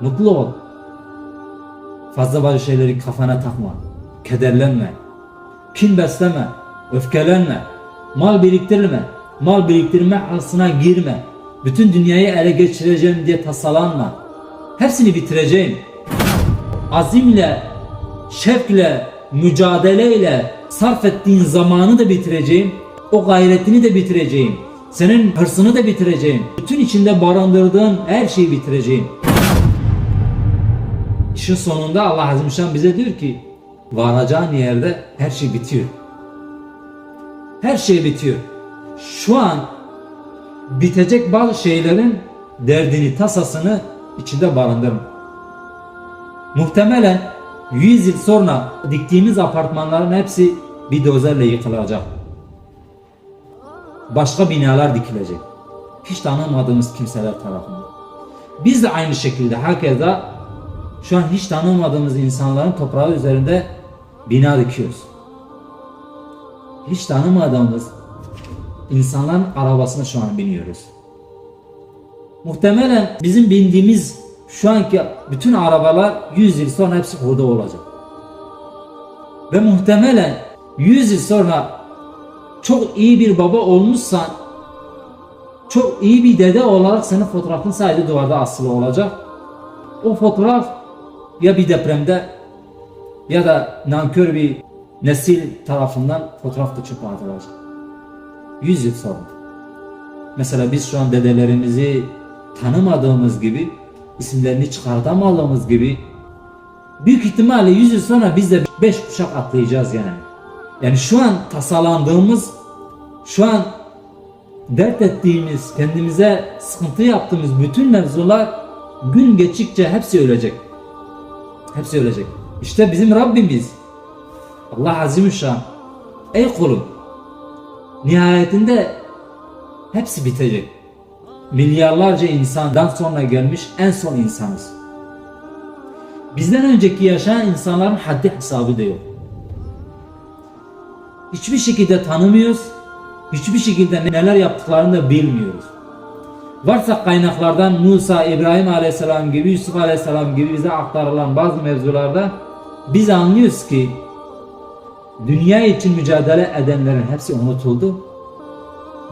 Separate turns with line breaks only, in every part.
Mutlu ol. Fazla bazı şeyleri kafana takma. Kederlenme. Kin besleme. Öfkelenme. Mal biriktirme. Mal biriktirme aslına girme. Bütün dünyayı ele geçireceğim diye tasalanma. Hepsini bitireceğim. Azimle, şevkle, mücadeleyle sarf ettiğin zamanı da bitireceğim. O gayretini de bitireceğim. Senin hırsını da bitireceğim. Bütün içinde barındırdığın her şeyi bitireceğim. İşin sonunda Allah Azimüşşan bize diyor ki varacağın yerde her şey bitiyor. Her şey bitiyor. Şu an bitecek bazı şeylerin derdini, tasasını içinde barındırın. Muhtemelen 100 yıl sonra diktiğimiz apartmanların hepsi bir dozerle yıkılacak. Başka binalar dikilecek. Hiç tanımadığımız kimseler tarafından. Biz de aynı şekilde hakeza şu an hiç tanımadığımız insanların toprağı üzerinde bina dikiyoruz. Hiç tanımadığımız insanların arabasına şu an biniyoruz. Muhtemelen bizim bindiğimiz şu anki bütün arabalar 100 yıl sonra hepsi hurda olacak. Ve muhtemelen 100 yıl sonra çok iyi bir baba olmuşsan çok iyi bir dede olarak senin fotoğrafın sadece duvarda asılı olacak. O fotoğraf ya bir depremde ya da nankör bir nesil tarafından fotoğraf da çöpe atılacak. 100 yıl sonra. Mesela biz şu an dedelerimizi tanımadığımız gibi, isimlerini çıkartamadığımız gibi büyük ihtimalle 100 yıl sonra biz de 5 kuşak atlayacağız yani. Yani şu an tasalandığımız, şu an dert ettiğimiz, kendimize sıkıntı yaptığımız bütün mevzular gün geçtikçe hepsi ölecek. Hepsi ölecek. İşte bizim Rabbimiz Allah Azimüşşan Ey kulum nihayetinde hepsi bitecek. Milyarlarca insandan sonra gelmiş en son insanız. Bizden önceki yaşayan insanların haddi hesabı da yok. Hiçbir şekilde tanımıyoruz. Hiçbir şekilde neler yaptıklarını da bilmiyoruz. Varsa kaynaklardan Musa, İbrahim Aleyhisselam gibi, Yusuf Aleyhisselam gibi bize aktarılan bazı mevzularda biz anlıyoruz ki dünya için mücadele edenlerin hepsi unutuldu.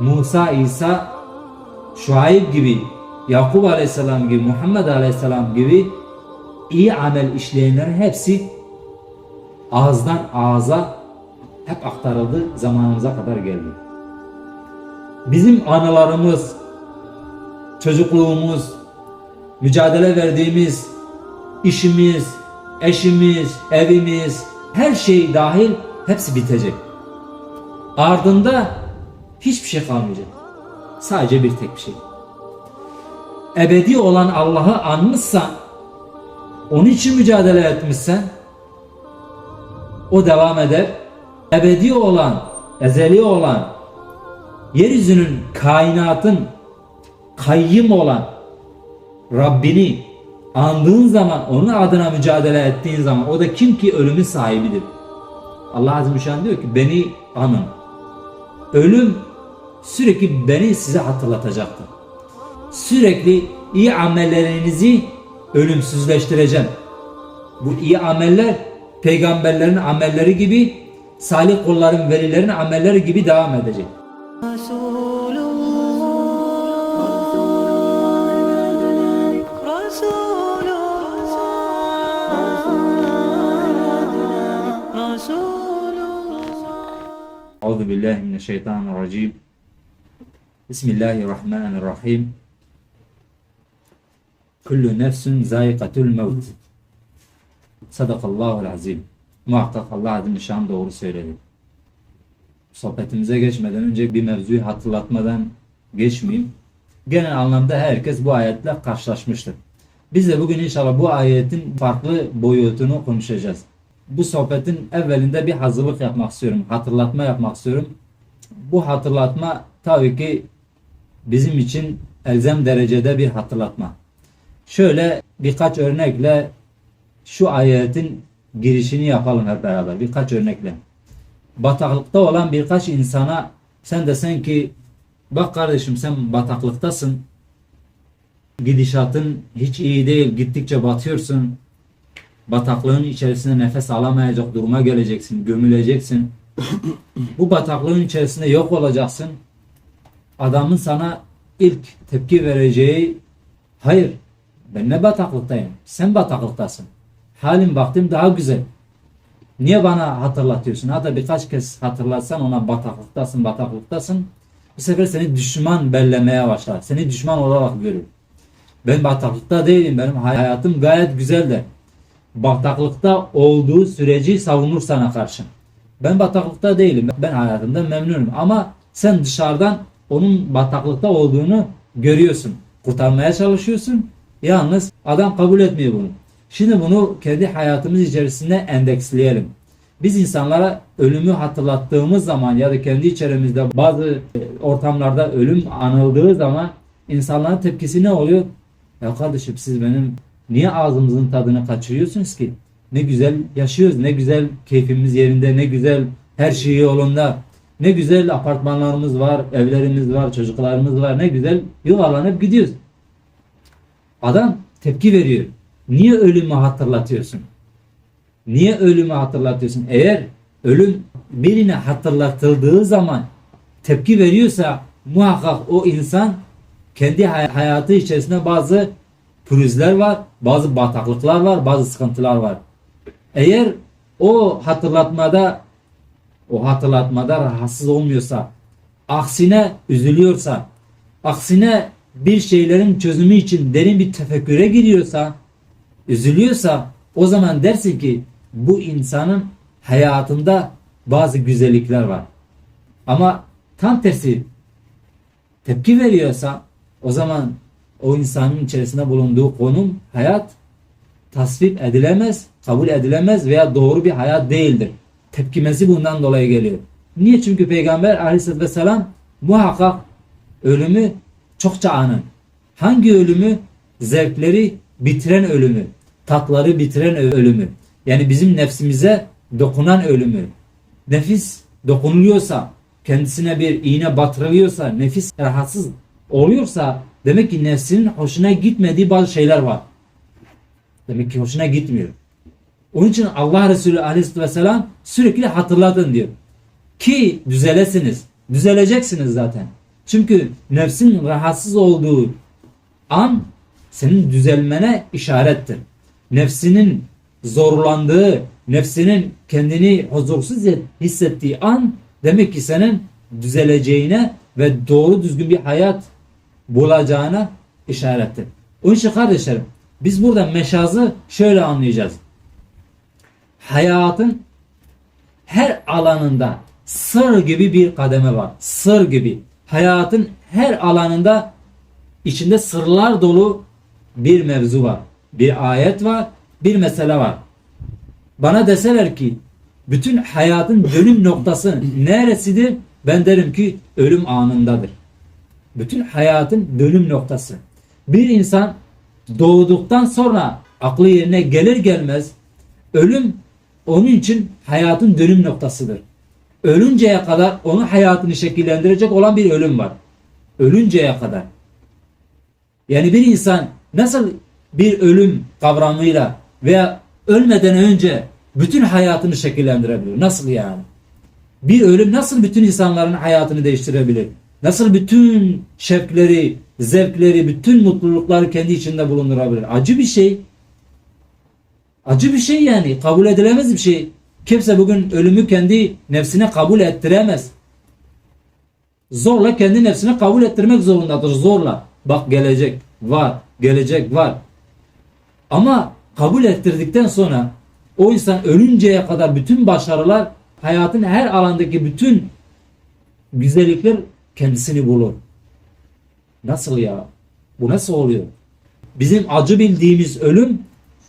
Musa, İsa, Şuayb gibi, Yakup Aleyhisselam gibi, Muhammed Aleyhisselam gibi iyi amel işleyenlerin hepsi ağızdan ağza hep aktarıldı, zamanımıza kadar geldi. Bizim anılarımız, çocukluğumuz, mücadele verdiğimiz işimiz, eşimiz, evimiz, her şey dahil hepsi bitecek. Ardında hiçbir şey kalmayacak. Sadece bir tek bir şey. Ebedi olan Allah'ı anmışsan, onun için mücadele etmişsen, o devam eder. Ebedi olan, ezeli olan, yeryüzünün, kainatın kayyım olan Rabbini andığın zaman, onun adına mücadele ettiğin zaman o da kim ki ölümün sahibidir. Allah Azze ve Celle diyor ki beni anın. Ölüm sürekli beni size hatırlatacaktır. Sürekli iyi amellerinizi ölümsüzleştireceğim. Bu iyi ameller peygamberlerin amelleri gibi salih kulların velilerin amelleri gibi devam edecek.
Resulullah
Euzu billahi mineşşeytanirracim. Bismillahirrahmanirrahim. Kullu nefsin zayikatul mevt. Sadakallahul azim. Muhakkak Allah azim şan doğru söyledi. Sohbetimize geçmeden önce bir mevzuyu hatırlatmadan geçmeyeyim. Genel anlamda herkes bu ayetle karşılaşmıştır. Biz de bugün inşallah bu ayetin farklı boyutunu konuşacağız. Bu sohbetin evvelinde bir hazırlık yapmak istiyorum. Hatırlatma yapmak istiyorum. Bu hatırlatma tabii ki bizim için elzem derecede bir hatırlatma. Şöyle birkaç örnekle şu ayetin girişini yapalım hep beraber. Birkaç örnekle. Bataklıkta olan birkaç insana sen desen ki bak kardeşim sen bataklıktasın. gidişatın hiç iyi değil. Gittikçe batıyorsun. Bataklığın içerisinde nefes alamayacak duruma geleceksin. Gömüleceksin. Bu bataklığın içerisinde yok olacaksın. Adamın sana ilk tepki vereceği hayır ben ne bataklıktayım? Sen bataklıktasın. Halim baktım daha güzel. Niye bana hatırlatıyorsun? Hatta birkaç kez hatırlatsan ona bataklıktasın, bataklıktasın. Bu sefer seni düşman bellemeye başlar. Seni düşman olarak görür. Ben bataklıkta değilim. Benim hayatım gayet güzel de. Bataklıkta olduğu süreci savunur sana karşı. Ben bataklıkta değilim. Ben hayatımda memnunum. Ama sen dışarıdan onun bataklıkta olduğunu görüyorsun. Kurtarmaya çalışıyorsun. Yalnız adam kabul etmiyor bunu. Şimdi bunu kendi hayatımız içerisinde endeksleyelim. Biz insanlara ölümü hatırlattığımız zaman ya da kendi içerimizde bazı e, ortamlarda ölüm anıldığı zaman insanların tepkisi ne oluyor? Ya kardeşim siz benim niye ağzımızın tadını kaçırıyorsunuz ki? Ne güzel yaşıyoruz, ne güzel keyfimiz yerinde, ne güzel her şey yolunda. Ne güzel apartmanlarımız var, evlerimiz var, çocuklarımız var. Ne güzel yuvarlanıp gidiyoruz. Adam tepki veriyor. Niye ölümü hatırlatıyorsun? Niye ölümü hatırlatıyorsun? Eğer ölüm birine hatırlatıldığı zaman tepki veriyorsa muhakkak o insan kendi hay- hayatı içerisinde bazı pürüzler var, bazı bataklıklar var, bazı sıkıntılar var. Eğer o hatırlatmada o hatırlatmada rahatsız olmuyorsa, aksine üzülüyorsa, aksine bir şeylerin çözümü için derin bir tefekküre giriyorsa, üzülüyorsa o zaman dersin ki bu insanın hayatında bazı güzellikler var. Ama tam tersi tepki veriyorsa o zaman o insanın içerisinde bulunduğu konum hayat tasvip edilemez, kabul edilemez veya doğru bir hayat değildir. Tepkimesi bundan dolayı geliyor. Niye? Çünkü Peygamber aleyhisselatü vesselam muhakkak ölümü çokça anın. Hangi ölümü? Zevkleri bitiren ölümü. Tatları bitiren ölümü. Yani bizim nefsimize dokunan ölümü. Nefis dokunuluyorsa, kendisine bir iğne batırılıyorsa, nefis rahatsız oluyorsa demek ki nefsinin hoşuna gitmediği bazı şeyler var. Demek ki hoşuna gitmiyor. Onun için Allah Resulü Aleyhisselatü Vesselam sürekli hatırlatın diyor. Ki düzelesiniz. Düzeleceksiniz zaten. Çünkü nefsin rahatsız olduğu an senin düzelmene işarettir. Nefsinin zorlandığı, nefsinin kendini huzursuz hissettiği an demek ki senin düzeleceğine ve doğru düzgün bir hayat bulacağına işarettir. Onun için kardeşlerim biz burada meşazı şöyle anlayacağız. Hayatın her alanında sır gibi bir kademe var. Sır gibi. Hayatın her alanında içinde sırlar dolu bir mevzu var. Bir ayet var, bir mesele var. Bana deseler ki bütün hayatın dönüm noktası neresidir? Ben derim ki ölüm anındadır. Bütün hayatın dönüm noktası. Bir insan doğduktan sonra aklı yerine gelir gelmez ölüm onun için hayatın dönüm noktasıdır. Ölünceye kadar onun hayatını şekillendirecek olan bir ölüm var. Ölünceye kadar. Yani bir insan nasıl bir ölüm kavramıyla veya ölmeden önce bütün hayatını şekillendirebilir? Nasıl yani? Bir ölüm nasıl bütün insanların hayatını değiştirebilir? Nasıl bütün şevkleri, zevkleri, bütün mutlulukları kendi içinde bulundurabilir? Acı bir şey. Acı bir şey yani. Kabul edilemez bir şey. Kimse bugün ölümü kendi nefsine kabul ettiremez. Zorla kendi nefsine kabul ettirmek zorundadır. Zorla. Bak gelecek var. Gelecek var. Ama kabul ettirdikten sonra o insan ölünceye kadar bütün başarılar hayatın her alandaki bütün güzellikler kendisini bulur. Nasıl ya? Bu nasıl oluyor? Bizim acı bildiğimiz ölüm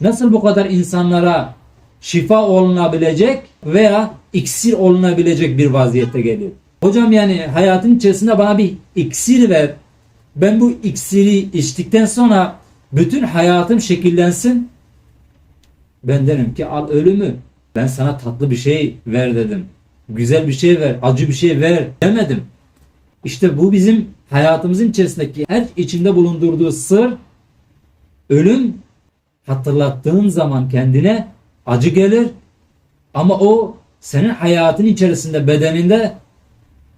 nasıl bu kadar insanlara şifa olunabilecek veya iksir olunabilecek bir vaziyette geliyor? Hocam yani hayatın içerisinde bana bir iksir ver. Ben bu iksiri içtikten sonra bütün hayatım şekillensin. Ben derim ki al ölümü. Ben sana tatlı bir şey ver dedim. Güzel bir şey ver, acı bir şey ver demedim. İşte bu bizim hayatımızın içerisindeki her içinde bulundurduğu sır Ölüm hatırlattığın zaman kendine acı gelir ama o senin hayatın içerisinde bedeninde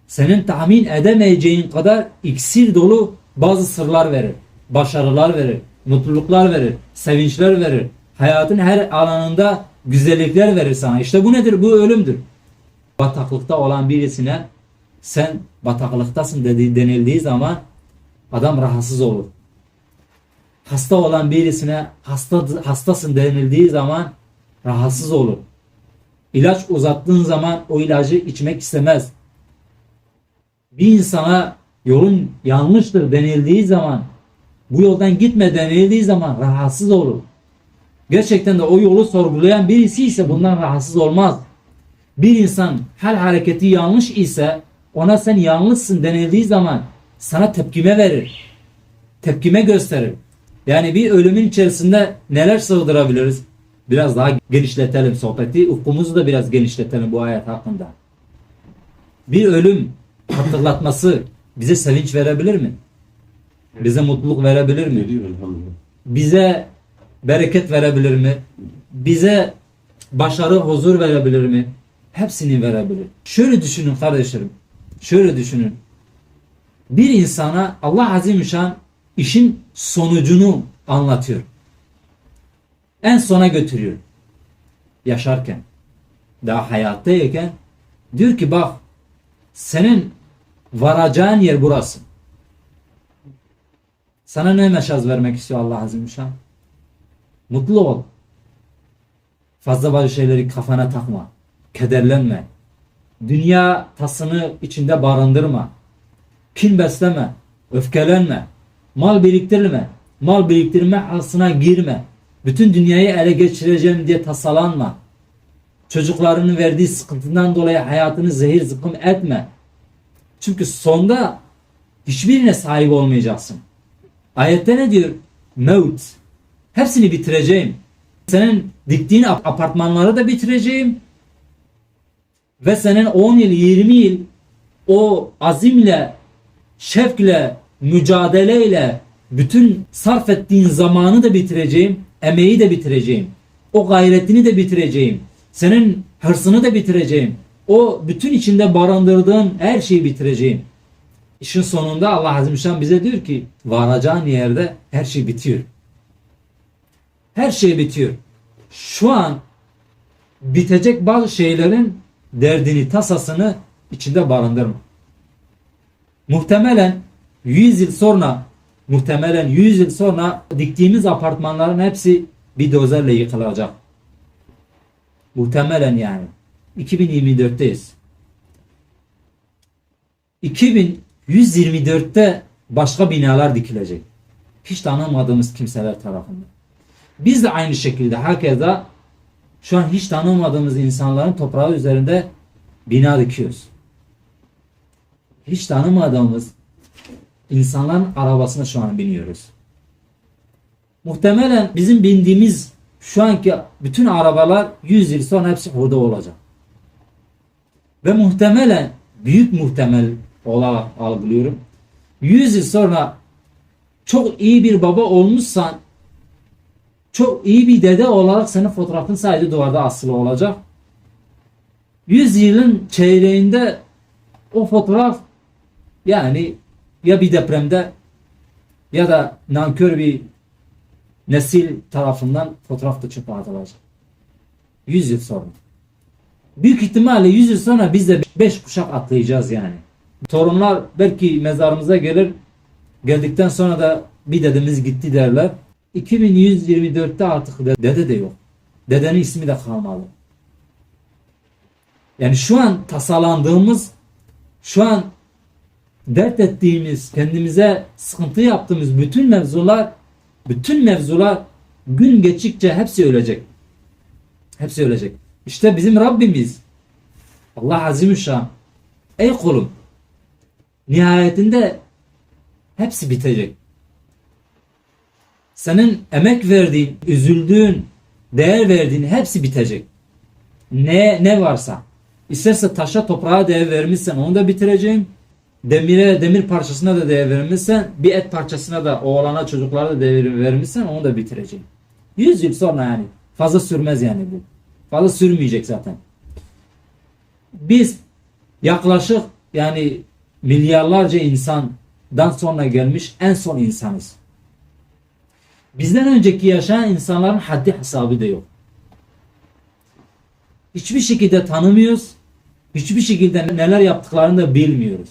senin tahmin edemeyeceğin kadar iksir dolu bazı sırlar verir. Başarılar verir, mutluluklar verir, sevinçler verir. Hayatın her alanında güzellikler verir sana. İşte bu nedir? Bu ölümdür. Bataklıkta olan birisine sen bataklıktasın dediği, denildiği zaman adam rahatsız olur. Hasta olan birisine hasta, hastasın denildiği zaman rahatsız olur. İlaç uzattığın zaman o ilacı içmek istemez. Bir insana yolun yanlıştır denildiği zaman bu yoldan gitme denildiği zaman rahatsız olur. Gerçekten de o yolu sorgulayan birisi ise bundan rahatsız olmaz. Bir insan hal hareketi yanlış ise ona sen yanlışsın denildiği zaman sana tepkime verir. Tepkime gösterir. Yani bir ölümün içerisinde neler sığdırabiliriz? Biraz daha genişletelim sohbeti. Ufkumuzu da biraz genişletelim bu ayet hakkında. Bir ölüm hatırlatması bize sevinç verebilir mi? Bize mutluluk verebilir mi? Bize bereket verebilir mi? Bize başarı, huzur verebilir mi? Hepsini verebilir. Şöyle düşünün kardeşlerim. Şöyle düşünün. Bir insana Allah Azimüşşan işin sonucunu anlatıyor. En sona götürüyor. Yaşarken. Daha hayattayken diyor ki bak senin varacağın yer burası. Sana ne mesaj vermek istiyor Allah Azimüşşan? Mutlu ol. Fazla bazı şeyleri kafana takma. Kederlenme. Dünya tasını içinde barındırma. Kin besleme. Öfkelenme. Mal biriktirme. Mal biriktirme hasına girme. Bütün dünyayı ele geçireceğim diye tasalanma. Çocuklarının verdiği sıkıntıdan dolayı hayatını zehir zıkkım etme. Çünkü sonda hiçbirine sahip olmayacaksın. Ayette ne diyor? Mevt. Hepsini bitireceğim. Senin diktiğin ap- apartmanları da bitireceğim. Ve senin 10 yıl, 20 yıl o azimle, şevkle, mücadeleyle bütün sarf ettiğin zamanı da bitireceğim. Emeği de bitireceğim. O gayretini de bitireceğim. Senin hırsını da bitireceğim. O bütün içinde barındırdığın her şeyi bitireceğim. İşin sonunda Allah Azimüşşan bize diyor ki varacağın yerde her şey bitiyor. Her şey bitiyor. Şu an bitecek bazı şeylerin derdini, tasasını içinde barındırma. Muhtemelen 100 yıl sonra muhtemelen 100 yıl sonra diktiğimiz apartmanların hepsi bir dozerle yıkılacak. Muhtemelen yani. 2024'teyiz. 2124'te başka binalar dikilecek. Hiç tanımadığımız kimseler tarafından. Biz de aynı şekilde hakeza şu an hiç tanımadığımız insanların toprağı üzerinde bina dikiyoruz. Hiç tanımadığımız insanların arabasına şu an biniyoruz. Muhtemelen bizim bindiğimiz şu anki bütün arabalar 100 yıl sonra hepsi burada olacak. Ve muhtemelen büyük muhtemel olarak algılıyorum. 100 yıl sonra çok iyi bir baba olmuşsan çok iyi bir dede olarak senin fotoğrafın sadece duvarda asılı olacak. 100 yılın çeyreğinde o fotoğraf yani ya bir depremde ya da nankör bir nesil tarafından fotoğraf da çöpe atılacak. 100 yıl sonra. Büyük ihtimalle 100 yıl sonra biz de 5 kuşak atlayacağız yani. Torunlar belki mezarımıza gelir. Geldikten sonra da bir dedemiz gitti derler. 2124'te artık de- dede de yok. Dedenin ismi de kalmadı. Yani şu an tasalandığımız, şu an dert ettiğimiz, kendimize sıkıntı yaptığımız bütün mevzular, bütün mevzular gün geçtikçe hepsi ölecek. Hepsi ölecek. İşte bizim Rabbimiz Allah Azimüşşan ey kulum nihayetinde hepsi bitecek. Senin emek verdiğin, üzüldüğün, değer verdiğin hepsi bitecek. Ne ne varsa. İsterse taşa toprağa değer vermişsen onu da bitireceğim. demire demir parçasına da değer vermişsen bir et parçasına da oğlana çocuklara da değer vermişsen onu da bitireceksin. 100 yıl sonra yani fazla sürmez yani bu. Fazla sürmeyecek zaten. Biz yaklaşık yani milyarlarca insandan sonra gelmiş en son insanız. Bizden önceki yaşayan insanların haddi hesabı da yok. Hiçbir şekilde tanımıyoruz. Hiçbir şekilde neler yaptıklarını da bilmiyoruz.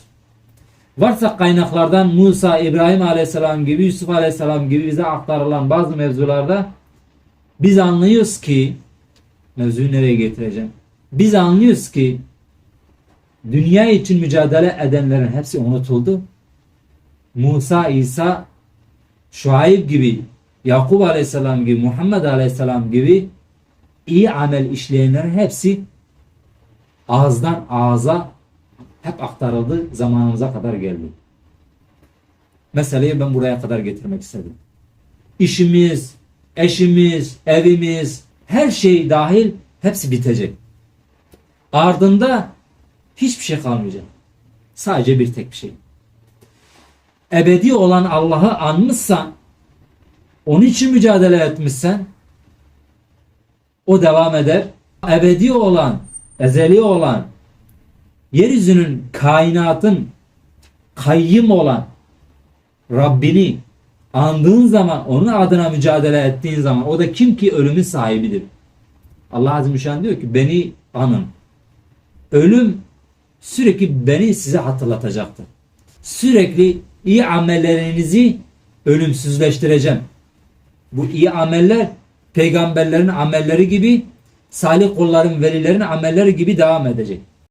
Varsa kaynaklardan Musa, İbrahim Aleyhisselam gibi, Yusuf Aleyhisselam gibi bize aktarılan bazı mevzularda biz anlıyoruz ki mevzuyu nereye getireceğim? Biz anlıyoruz ki dünya için mücadele edenlerin hepsi unutuldu. Musa, İsa, Şuayb gibi, Yakup Aleyhisselam gibi, Muhammed Aleyhisselam gibi iyi amel işleyenlerin hepsi ağızdan ağza hep aktarıldı zamanımıza kadar geldi. Meseleyi ben buraya kadar getirmek istedim. İşimiz, eşimiz, evimiz, her şey dahil hepsi bitecek. Ardında hiçbir şey kalmayacak. Sadece bir tek bir şey. Ebedi olan Allah'ı anmışsan, onun için mücadele etmişsen, o devam eder. Ebedi olan, ezeli olan, yeryüzünün, kainatın kayyım olan Rabbini andığın zaman, onun adına mücadele ettiğin zaman, o da kim ki ölümün sahibidir. Allah ve Celle diyor ki beni anın. Ölüm sürekli beni size hatırlatacaktır. Sürekli iyi amellerinizi ölümsüzleştireceğim. Bu iyi ameller peygamberlerin amelleri gibi salih kulların velilerin amelleri gibi devam edecek.